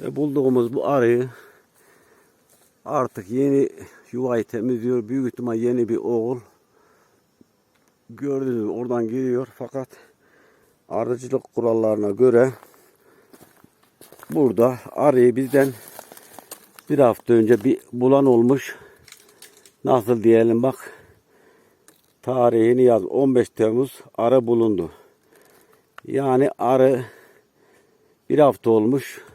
Ve bulduğumuz bu arıyı artık yeni yuvayı temizliyor. Büyük ihtimal yeni bir oğul. Gördünüz mü? oradan giriyor fakat arıcılık kurallarına göre burada arıyı bizden bir hafta önce bir bulan olmuş. Nasıl diyelim bak. Tarihini yaz. 15 Temmuz arı bulundu. Yani arı bir hafta olmuş.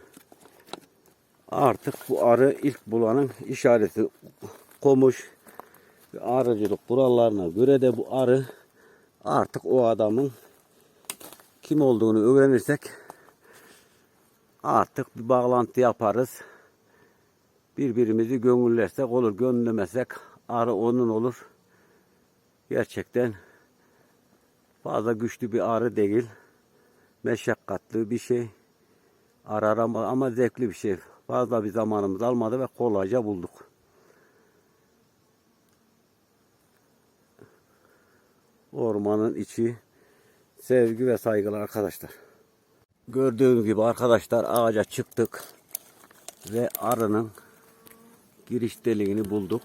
Artık bu arı ilk bulanın işareti komuş. Ve Arıcılık kurallarına göre de bu arı artık o adamın kim olduğunu öğrenirsek artık bir bağlantı yaparız. Birbirimizi gönüllersek olur, gönüllemesek arı onun olur. Gerçekten fazla güçlü bir arı değil. Meşakkatli bir şey. Arar ama, ama zevkli bir şey. Fazla bir zamanımız almadı ve kolayca bulduk. Ormanın içi sevgi ve saygılar arkadaşlar. Gördüğünüz gibi arkadaşlar ağaca çıktık ve arının giriş deliğini bulduk.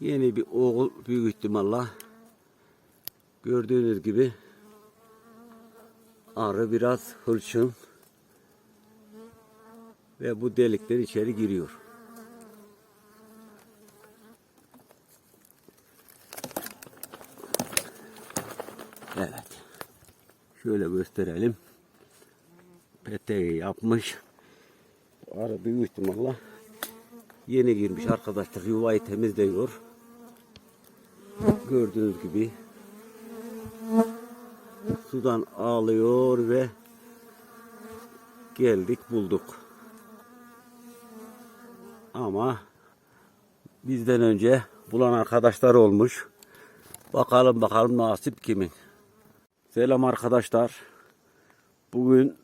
Yeni bir oğul büyük ihtimalle gördüğünüz gibi arı biraz hırçın ve bu delikten içeri giriyor. Evet. Şöyle gösterelim. Peteği yapmış. Arı büyük ihtimalle yeni girmiş arkadaşlar. Yuvayı temizliyor. Gördüğünüz gibi sudan ağlıyor ve geldik bulduk. Ama bizden önce bulan arkadaşlar olmuş. Bakalım bakalım nasip kimin. Selam arkadaşlar. Bugün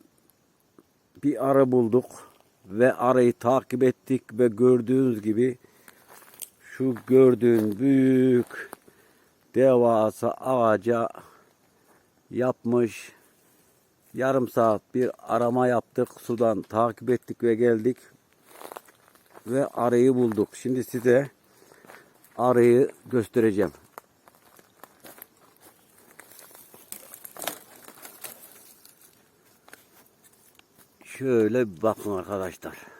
bir arı bulduk ve arayı takip ettik ve gördüğünüz gibi şu gördüğün büyük devasa ağaca yapmış. Yarım saat bir arama yaptık. Sudan takip ettik ve geldik. Ve arıyı bulduk. Şimdi size arıyı göstereceğim. Şöyle bir bakın arkadaşlar.